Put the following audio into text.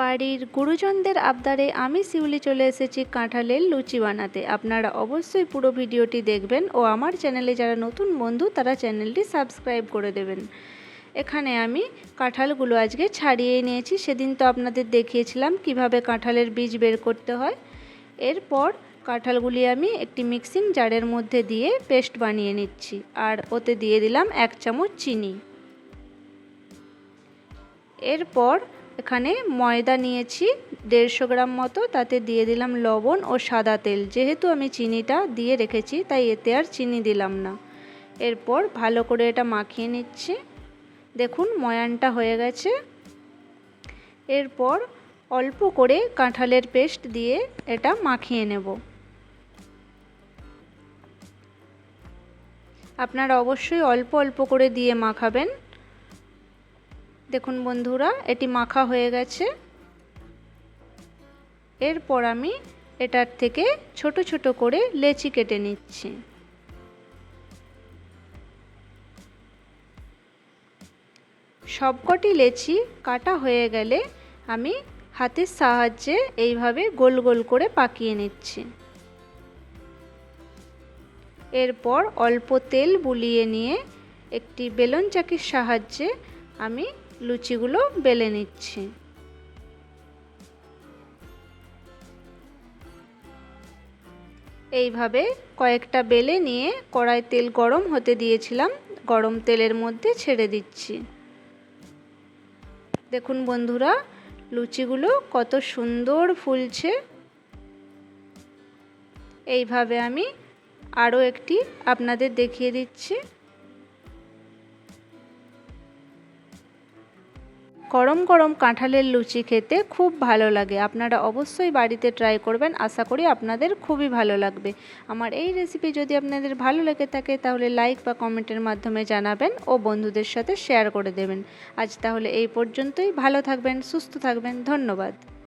বাড়ির গুরুজনদের আবদারে আমি শিউলি চলে এসেছি কাঁঠালের লুচি বানাতে। আপনারা অবশ্যই পুরো ভিডিওটি দেখবেন ও আমার চ্যানেলে যারা নতুন বন্ধু, তারা চ্যানেলটি সাবস্ক্রাইব করে দেবেন। এখানে আমি কাঁঠালগুলো আজকে ছাড়িয়ে নিয়েছি। সেদিন তো আপনাদের দেখিয়েছিলাম কীভাবে কাঁঠালের বীজ বের করতে হয়। এরপর কাঁঠালগুলি আমি একটি মিক্সিং জারের মধ্যে দিয়ে পেস্ট বানিয়ে নিচ্ছি আর ওতে দিয়ে দিলাম এক চামচ চিনি। এরপর এখানে ময়দা নিয়েছি, দেড়শো গ্রাম মতো, তাতে দিয়ে দিলাম লবণ ও সাদা তেল। যেহেতু আমি চিনিটা দিয়ে রেখেছি, তাই এতে আর চিনি দিলাম না। এরপর ভালো করে এটা মাখিয়ে নিচ্ছি। দেখুন, ময়ানটা হয়ে গেছে। এরপর অল্প করে কাঁঠালের পেস্ট দিয়ে এটা মাখিয়ে নেব। আপনারা অবশ্যই অল্প অল্প করে দিয়ে মাখাবেন। দেখুন বন্ধুরা, এটি মাখা হয়ে গেছে। এরপর আমি এটার থেকে ছোট ছোট করে লেচি কেটে নিচ্ছি। সবকটি লেচি কাটা হয়ে গেলে আমি হাতের সাহায্যে এইভাবে গোল গোল করে পাকিয়ে নিচ্ছি। এরপর অল্প তেল বুলিয়ে নিয়ে একটি বেলন চাকির সাহায্যে আমি লুচিগুলো বেলে নিচ্ছি। এইভাবে কয়েকটা বেলে নিয়ে কড়াই তেল গরম হতে দিয়েছিলাম, গরম তেলের মধ্যে ছেড়ে দিচ্ছি। দেখুন বন্ধুরা, লুচিগুলো কত সুন্দর ফুলছে। এইভাবে আমি আরও একটি আপনাদের দেখিয়ে দিচ্ছি। গরম গরম কাঁঠালের লুচি খেতে খুব ভালো লাগে। আপনারা অবশ্যই বাড়িতে ট্রাই করবেন। আশা করি আপনাদের খুবই ভালো লাগবে। আমার এই রেসিপি যদি আপনাদের ভালো লেগে থাকে, তাহলে লাইক বা কমেন্টের মাধ্যমে জানাবেন ও বন্ধুদের সাথে শেয়ার করে দেবেন। আজ তাহলে এই পর্যন্তই। ভালো থাকবেন, সুস্থ থাকবেন। ধন্যবাদ।